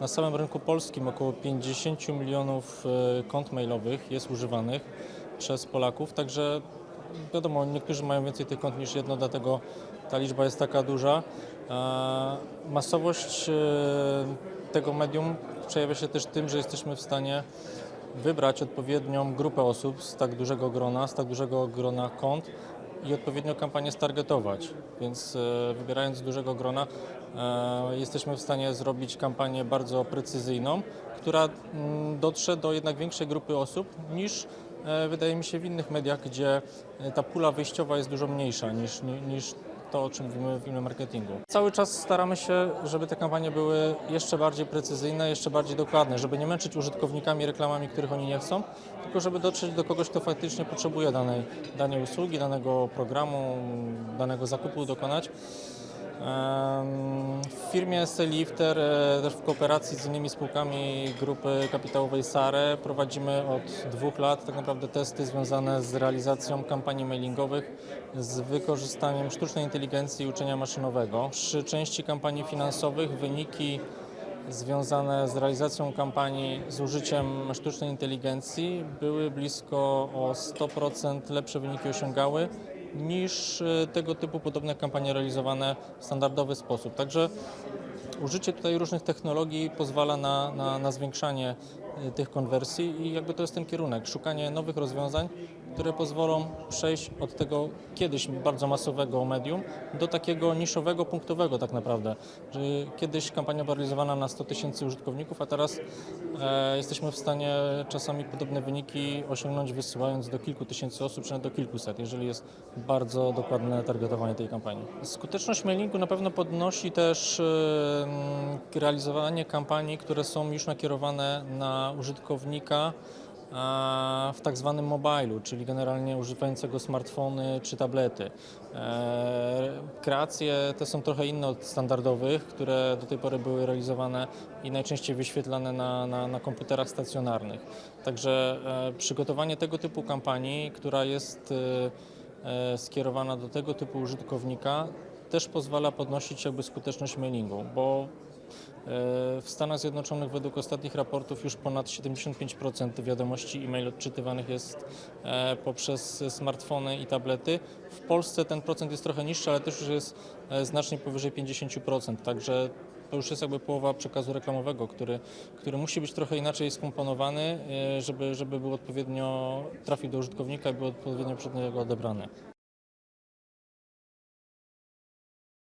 Na samym rynku polskim około 50 milionów e, kont mailowych jest używanych przez Polaków, także wiadomo, niektórzy mają więcej tych kont niż jedno, dlatego ta liczba jest taka duża. E, Masowość e, tego medium przejawia się też tym, że jesteśmy w stanie wybrać odpowiednią grupę osób z tak dużego grona, z tak dużego grona kont i odpowiednio kampanię stargetować. Więc e, wybierając dużego grona e, jesteśmy w stanie zrobić kampanię bardzo precyzyjną, która mm, dotrze do jednak większej grupy osób niż e, wydaje mi się w innych mediach, gdzie ta pula wyjściowa jest dużo mniejsza niż, ni- niż to, o czym mówimy w marketingu. Cały czas staramy się, żeby te kampanie były jeszcze bardziej precyzyjne, jeszcze bardziej dokładne, żeby nie męczyć użytkownikami reklamami, których oni nie chcą, tylko żeby dotrzeć do kogoś, kto faktycznie potrzebuje danej, danej usługi, danego programu, danego zakupu dokonać. W firmie Selifter, e, też w kooperacji z innymi spółkami grupy kapitałowej SARE prowadzimy od dwóch lat tak naprawdę testy związane z realizacją kampanii mailingowych z wykorzystaniem sztucznej inteligencji i uczenia maszynowego. Przy części kampanii finansowych wyniki związane z realizacją kampanii z użyciem sztucznej inteligencji były blisko o 100% lepsze wyniki osiągały niż e, tego typu podobne kampanie realizowane w standardowy sposób. Także użycie tutaj różnych technologii pozwala na, na, na zwiększanie e, tych konwersji i jakby to jest ten kierunek, szukanie nowych rozwiązań, które pozwolą przejść od tego kiedyś bardzo masowego medium do takiego niszowego, punktowego tak naprawdę. Kiedyś kampania była realizowana na 100 tysięcy użytkowników, a teraz e, jesteśmy w stanie czasami podobne wyniki osiągnąć wysyłając do kilku tysięcy osób, czy nawet do kilkuset, jeżeli jest bardzo dokładne targetowanie tej kampanii. Skuteczność mailingu na pewno podnosi też e, realizowanie kampanii, które są już nakierowane na użytkownika w tak zwanym mobilu, czyli generalnie używającego smartfony czy tablety. E, Kreacje te są trochę inne od standardowych, które do tej pory były realizowane i najczęściej wyświetlane na, na, na komputerach stacjonarnych. Także e, przygotowanie tego typu kampanii, która jest e, skierowana do tego typu użytkownika, też pozwala podnosić jakby skuteczność mailingu, bo w Stanach Zjednoczonych według ostatnich raportów już ponad 75% wiadomości e-mail odczytywanych jest e, poprzez smartfony i tablety. W Polsce ten procent jest trochę niższy, ale też już jest e, znacznie powyżej 50%, także to już jest jakby połowa przekazu reklamowego, który, który musi być trochę inaczej skomponowany, e, żeby, żeby był odpowiednio trafił do użytkownika i był odpowiednio przez niego odebrany.